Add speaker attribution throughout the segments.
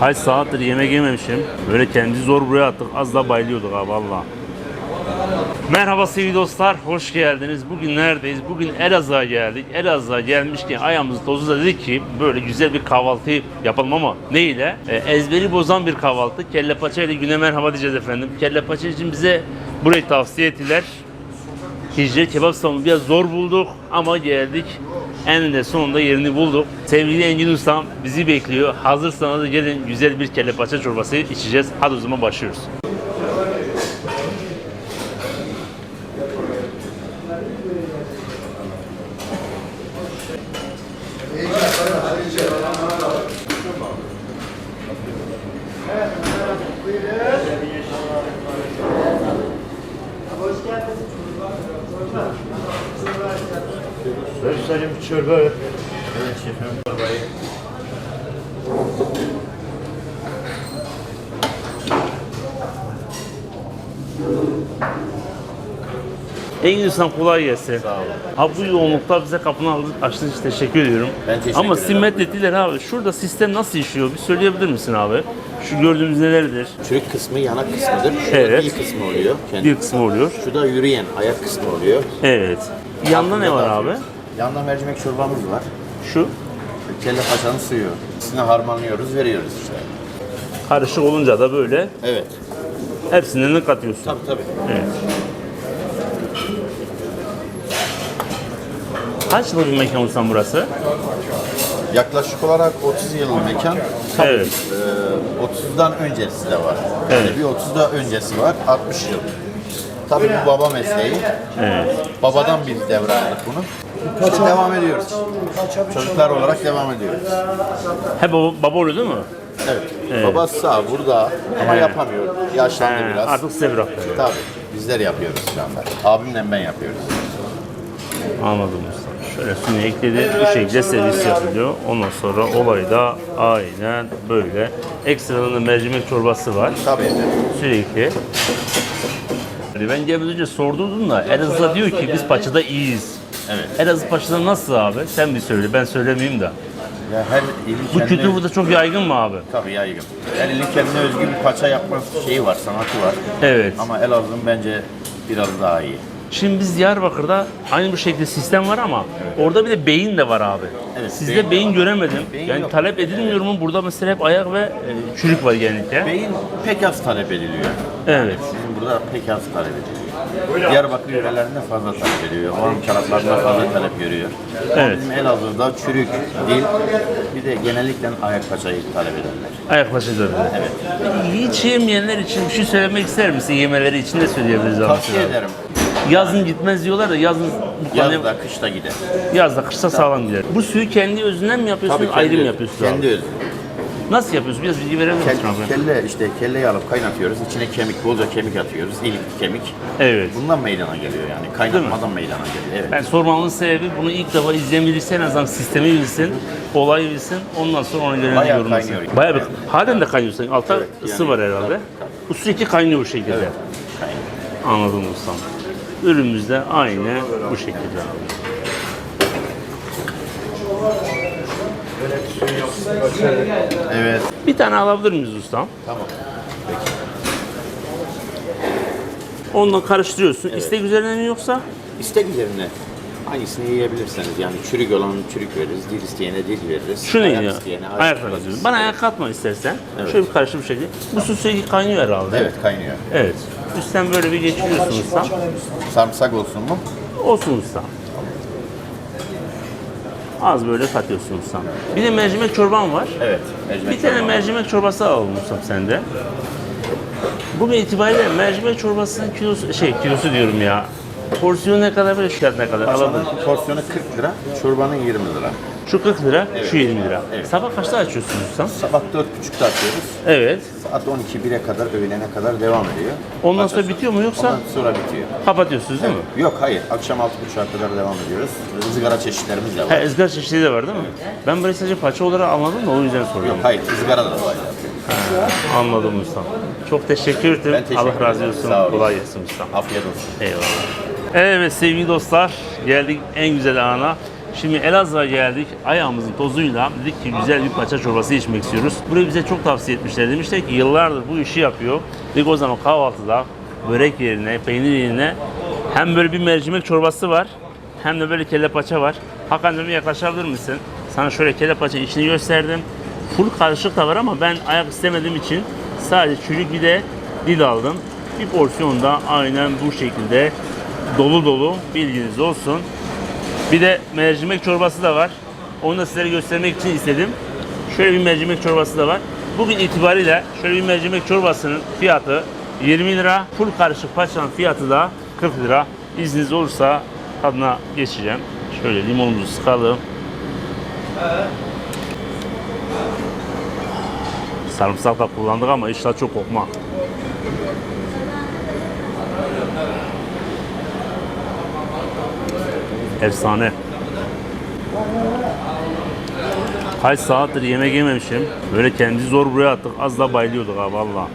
Speaker 1: Kaç saattir yemek yememişim. Böyle kendimizi zor buraya attık. Az da bayılıyorduk ha valla. Merhaba sevgili dostlar, hoş geldiniz. Bugün neredeyiz? Bugün Elazığ'a geldik. Elazığ'a gelmişken ayağımızı tozu dedik ki böyle güzel bir kahvaltı yapalım ama ne ile? E, ezberi bozan bir kahvaltı. Kelle paça ile güne merhaba diyeceğiz efendim. Kelle paça için bize burayı tavsiye ettiler. Hicret kebap salonu biraz zor bulduk ama geldik. Eninde sonunda yerini bulduk. Sevgili Engin Ustam bizi bekliyor. Hazırsanız da gelin güzel bir kelle çorbası içeceğiz. Hadi o zaman başlıyoruz.
Speaker 2: Sayın çorba. Evet şefim çorbayı.
Speaker 1: Engin Ustam kolay gelsin.
Speaker 2: Sağ olun.
Speaker 1: Abi bu yoğunlukta bize kapını açtığın için teşekkür ediyorum.
Speaker 2: Ben teşekkür
Speaker 1: Ama
Speaker 2: ederim.
Speaker 1: simmet abi. Şurada sistem nasıl işliyor? Bir söyleyebilir misin abi? Şu gördüğümüz nelerdir?
Speaker 2: Çürük kısmı yanak kısmıdır. Şurada
Speaker 1: Evet.
Speaker 2: dil kısmı oluyor. Kendi.
Speaker 1: Bir kısmı oluyor.
Speaker 2: Şu da yürüyen ayak kısmı oluyor.
Speaker 1: Evet. Yanında ne var abi?
Speaker 2: Yanında mercimek çorbamız var.
Speaker 1: Şu.
Speaker 2: Kelle paçanın suyu. İkisini harmanlıyoruz, veriyoruz işte.
Speaker 1: Karışık olunca da böyle
Speaker 2: Evet.
Speaker 1: hepsinden de katıyorsun.
Speaker 2: Tabii tabii.
Speaker 1: Evet. Kaç yıllık bir mekan Ustam burası?
Speaker 2: Yaklaşık olarak 30 yıllık mekan.
Speaker 1: Evet.
Speaker 2: Ee, 30'dan öncesi de var.
Speaker 1: Evet.
Speaker 2: Yani bir 30'da öncesi var, 60 yıl. Tabii bu baba mesleği.
Speaker 1: Evet.
Speaker 2: Babadan biz devraldık bunu. İşte devam ediyoruz. Çocuklar olarak devam ediyoruz.
Speaker 1: He baba, baba oluyor değil mi?
Speaker 2: Evet. Babası sağ burada ama
Speaker 1: Evet.
Speaker 2: yapamıyor. Yaşlandı
Speaker 1: He,
Speaker 2: biraz.
Speaker 1: artık size bıraktı.
Speaker 2: Tabii. Bizler yapıyoruz şu anda. Abimle ben yapıyoruz.
Speaker 1: Anladım usta. Şöyle suyunu ekledi. Bu şekilde servis yapılıyor. Ondan sonra olayda aynen böyle. Ekstradan da mercimek çorbası var.
Speaker 2: Tabii.
Speaker 1: Sürekli. Ben gelmeden önce sordurdum da Elazığ diyor ki biz paçada iyiyiz.
Speaker 2: Evet.
Speaker 1: Elazığ paçada nasıl abi? Sen bir söyle ben söylemeyeyim de.
Speaker 2: Ya her ilin
Speaker 1: Bu
Speaker 2: kendine
Speaker 1: kültür burada çok yaygın mı abi?
Speaker 2: Tabii yaygın. Her ilin kendine özgü bir paça yapma şeyi var, sanatı var.
Speaker 1: Evet.
Speaker 2: Ama Elazığ'ın bence biraz daha iyi.
Speaker 1: Şimdi biz Diyarbakır'da aynı bu şekilde sistem var ama orada bir de beyin de var abi.
Speaker 2: Evet,
Speaker 1: Sizde
Speaker 2: beyin
Speaker 1: beyin,
Speaker 2: de var.
Speaker 1: göremedim.
Speaker 2: Beyin
Speaker 1: yani
Speaker 2: yok.
Speaker 1: talep edilmiyor mu? Burada mesela hep ayak ve e, çürük var genellikle.
Speaker 2: Beyin pek az talep ediliyor.
Speaker 1: Evet.
Speaker 2: Burada pek az talep ediliyor. Diyarbakır yörelerinde fazla talep ediliyor. Van taraflarında fazla talep görüyor. Ama
Speaker 1: Evet.
Speaker 2: Bizim Elazığ'da çürük, dil, bir de genellikle ayak paçayı talep ederler.
Speaker 1: Ayaklaşacağız.
Speaker 2: Evet.
Speaker 1: Hiç yemeyenler için bir şey söylemek ister misin? Yemeleri için de söyleyebiliriz abi.
Speaker 2: Tavsiye ederim.
Speaker 1: Yazın gitmez diyorlar da yazın
Speaker 2: Yazda, kışta gider.
Speaker 1: yazda kışta sağlam gider. Bu suyu kendi özünden mi yapıyorsun, ayrı mı
Speaker 2: öz-
Speaker 1: yapıyorsun?
Speaker 2: Kendi özü.
Speaker 1: Nasıl yapıyorsun? Biraz bilgi verebilir misin abi?
Speaker 2: Kelle, işte kelleyi alıp kaynatıyoruz. İçine kemik, bolca kemik atıyoruz. İlik kemik.
Speaker 1: Evet.
Speaker 2: Bundan meydana geliyor yani. Kaynatmadan meydana geliyor. Evet.
Speaker 1: Ben sormamın sebebi bunu ilk defa izleyen birisi en azından sistemi bilsin, olayı bilsin, ondan sonra ona göre
Speaker 2: Bayağı
Speaker 1: yorumlasın.
Speaker 2: kaynıyor.
Speaker 1: Bayağı bir, halen de kaynıyor senin. Altta
Speaker 2: Evet,
Speaker 1: ısı
Speaker 2: yani-
Speaker 1: var herhalde. Bu sürekli kaynıyor bu şekilde.
Speaker 2: Evet. Kaynıyor.
Speaker 1: Anladım ustam. Ürünümüz de aynı bu şekilde abi.
Speaker 2: Evet.
Speaker 1: Bir tane alabilir miyiz ustam?
Speaker 2: Tamam.
Speaker 1: Ondan karıştırıyorsun. İstek üzerine mi yoksa?
Speaker 2: İstek üzerine hangisini yiyebilirseniz yani çürük olan çürük veririz, dil isteyene dil veririz.
Speaker 1: Şu neydi ya?
Speaker 2: isteyene
Speaker 1: Ayak
Speaker 2: veririz.
Speaker 1: karıştırıyorsun. Bana ayak katma istersen.
Speaker 2: Evet.
Speaker 1: Şöyle bir karışık bir şekilde. Bu su sürekli kaynıyor herhalde.
Speaker 2: Evet kaynıyor.
Speaker 1: Evet. Üstten böyle bir geçiriyorsun ustam.
Speaker 2: Sarımsak olsun mu?
Speaker 1: Olsun ustam. Az böyle katıyorsun ustam. Bir de mercimek çorban var.
Speaker 2: Evet. Mercimek
Speaker 1: Bir tane
Speaker 2: çorba.
Speaker 1: mercimek çorbası alalım ustam sende. Bugün itibariyle mercimek çorbasının kilosu, şey kilosu diyorum ya. Porsiyonu ne kadar böyle fiyat ne kadar?
Speaker 2: Paçanın porsiyonu 40 lira, çorbanın 20 lira.
Speaker 1: Şu 40 lira, şu 20 lira.
Speaker 2: Evet.
Speaker 1: Sabah kaçta açıyorsunuz ustam?
Speaker 2: Sabah 4.30'da açıyoruz.
Speaker 1: Evet.
Speaker 2: Saat 12-1'e kadar, öğlene kadar devam ediyor.
Speaker 1: Ondan sonra bitiyor mu yoksa
Speaker 2: Ondan sonra bitiyor.
Speaker 1: kapatıyorsunuz değil mi?
Speaker 2: Yok hayır, akşam 6.30'a kadar devam ediyoruz. Izgara çeşitlerimiz de
Speaker 1: Ha,
Speaker 2: var.
Speaker 1: ızgara çeşitleri de var değil mi? Ben böyle sadece paça olarak anladım da o yüzden
Speaker 2: Yok
Speaker 1: soruyorum.
Speaker 2: hayır, ızgara da var.
Speaker 1: Anladım ustam. Çok teşekkür ederim.
Speaker 2: Ben teşekkür
Speaker 1: Allah razı
Speaker 2: ederim.
Speaker 1: olsun.
Speaker 2: Sağ olun.
Speaker 1: Kolay gelsin ustam.
Speaker 2: Afiyet olsun.
Speaker 1: Eyvallah. Evet sevgili dostlar geldik en güzel ana. Şimdi Elazığ'a geldik. Ayağımızın tozuyla dedik ki güzel bir paça çorbası içmek istiyoruz. Burayı bize çok tavsiye etmişler. Demişler ki yıllardır bu işi yapıyor. Dedik o zaman kahvaltıda börek yerine, peynir yerine hem böyle bir mercimek çorbası var hem de böyle kelle paça var. Hakan dedim yaklaşabilir misin? Sana şöyle kelle paça içini gösterdim. Full karışık da var ama ben ayak istemediğim için sadece çürük bir de dil aldım. Bir porsiyon da aynen bu şekilde dolu dolu bilginiz olsun. Bir de mercimek çorbası da var. Onu da sizlere göstermek için istedim. Şöyle bir mercimek çorbası da var. Bugün itibariyle şöyle bir mercimek çorbasının fiyatı 20 lira. Full karışık paçanın fiyatı da 40 lira. İzniniz olursa tadına geçeceğim. Şöyle limonumuzu sıkalım. Sarımsak da kullandık ama inşallah çok kokma. Efsane. Kaç saattir yemek yememişim. Böyle kendi zor buraya attık. Az da bayılıyorduk ha valla.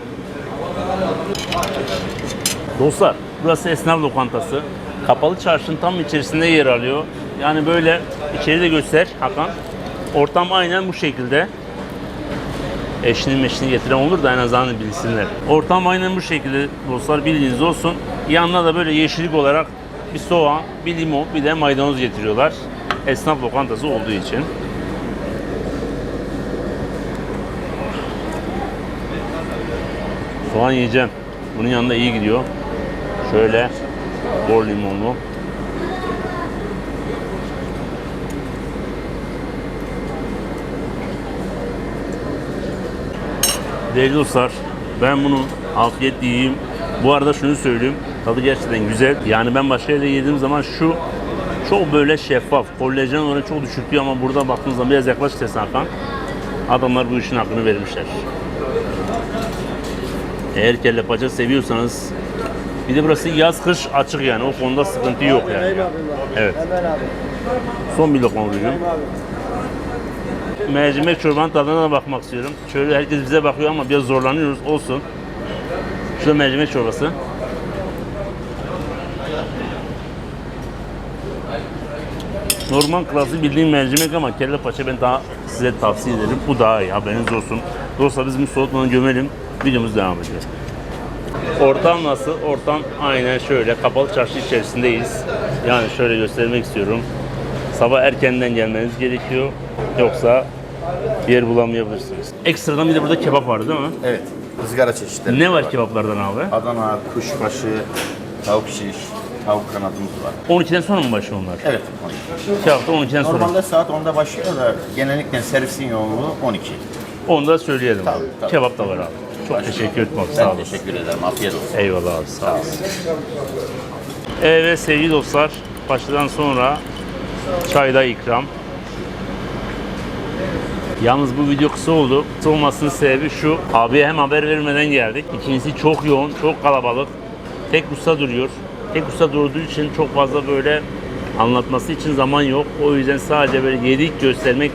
Speaker 1: Dostlar burası esnaf lokantası. Kapalı çarşının tam içerisinde yer alıyor. Yani böyle içeri de göster Hakan. Ortam aynen bu şekilde. Eşini meşini getiren olur da en azından bilsinler. Ortam aynen bu şekilde dostlar bildiğiniz olsun. Yanına da böyle yeşillik olarak bir soğan, bir limon, bir de maydanoz getiriyorlar. Esnaf lokantası olduğu için. Soğan yiyeceğim. Bunun yanında iyi gidiyor. Şöyle bol limonlu. Değerli dostlar, ben bunu afiyetle yiyeyim. Bu arada şunu söyleyeyim, tadı gerçekten güzel. Yani ben başka yerde yediğim zaman şu çok böyle şeffaf, kollajen oranı çok düşük diyor ama burada baktığınız zaman biraz yaklaş istersen Hakan. Adamlar bu işin hakkını vermişler. Eğer kelle paça seviyorsanız bir de burası yaz kış açık yani o konuda sıkıntı yok yani. Evet. Son bir lokma
Speaker 3: abi.
Speaker 1: Mercimek çorbanın tadına da bakmak istiyorum. Şöyle herkes bize bakıyor ama biraz zorlanıyoruz. Olsun. Şurada mercimek çorbası. Normal klası bildiğim mercimek ama kelle paça ben daha size tavsiye ederim. Bu daha iyi haberiniz olsun. Dostlar biz bunu soğutmadan gömelim. Videomuz devam ediyor. Ortam nasıl? Ortam aynen şöyle kapalı çarşı içerisindeyiz. Yani şöyle göstermek istiyorum. Sabah erkenden gelmeniz gerekiyor. Yoksa yer bulamayabilirsiniz. Ekstradan bir de burada kebap var değil mi?
Speaker 2: Evet. Izgara çeşitleri.
Speaker 1: Ne var kebaplardan abi?
Speaker 2: Adana, kuşbaşı, tavuk şiş, tavuk kanadımız var.
Speaker 1: 12'den sonra mı başlıyor onlar?
Speaker 2: Evet.
Speaker 1: Kebapta 12'den sonra.
Speaker 2: Normalde saat 10'da başlıyor da genellikle servisin yoğunluğu 12.
Speaker 1: Onu da söyleyelim.
Speaker 2: Tabii, tabii.
Speaker 1: Kebap da var abi. Çok
Speaker 2: Başka.
Speaker 1: teşekkür ederim abi.
Speaker 2: Ben
Speaker 1: Sağ olasın.
Speaker 2: teşekkür ederim. Afiyet olsun.
Speaker 1: Eyvallah abi sağ olasın. Evet sevgili dostlar. Başladan sonra çayda ikram. Yalnız bu video kısa oldu. Kısa olmasının sebebi şu. Abiye hem haber vermeden geldik. İkincisi çok yoğun, çok kalabalık. Tek usta duruyor. Tek usta durduğu için çok fazla böyle anlatması için zaman yok. O yüzden sadece böyle yedik göstermek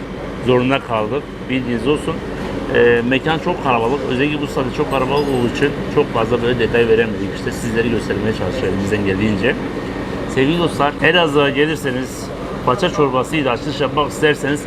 Speaker 1: zorunda kaldık. Bildiğiniz olsun. Ee, mekan çok kalabalık. Özellikle bu saatte çok kalabalık olduğu için çok fazla böyle detay veremedik. İşte sizleri göstermeye çalışıyoruz elimizden geldiğince. Sevgili dostlar, Elazığ'a gelirseniz paça çorbasıyla açılış yapmak isterseniz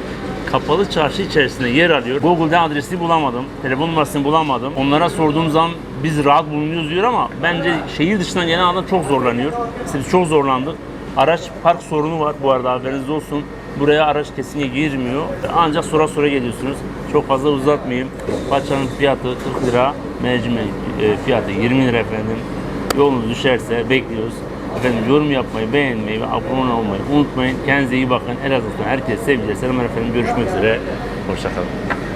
Speaker 1: kapalı çarşı içerisinde yer alıyor. Google'da adresini bulamadım, telefon numarasını bulamadım. Onlara sorduğum zaman biz rahat bulunuyoruz diyor ama bence şehir dışından gelen adam çok zorlanıyor. İşte biz çok zorlandık. Araç park sorunu var bu arada haberiniz olsun. Buraya araç kesinlikle girmiyor. Ancak sonra sonra geliyorsunuz. Çok fazla uzatmayayım. Paçanın fiyatı 40 lira, mercimek e, fiyatı 20 lira efendim. Yolunuz düşerse bekliyoruz. Efendim yorum yapmayı, beğenmeyi ve abone olmayı unutmayın. Kendinize iyi bakın. Elazığ'dan herkese sevgiler, selamlar efendim. Görüşmek üzere. Hoşçakalın.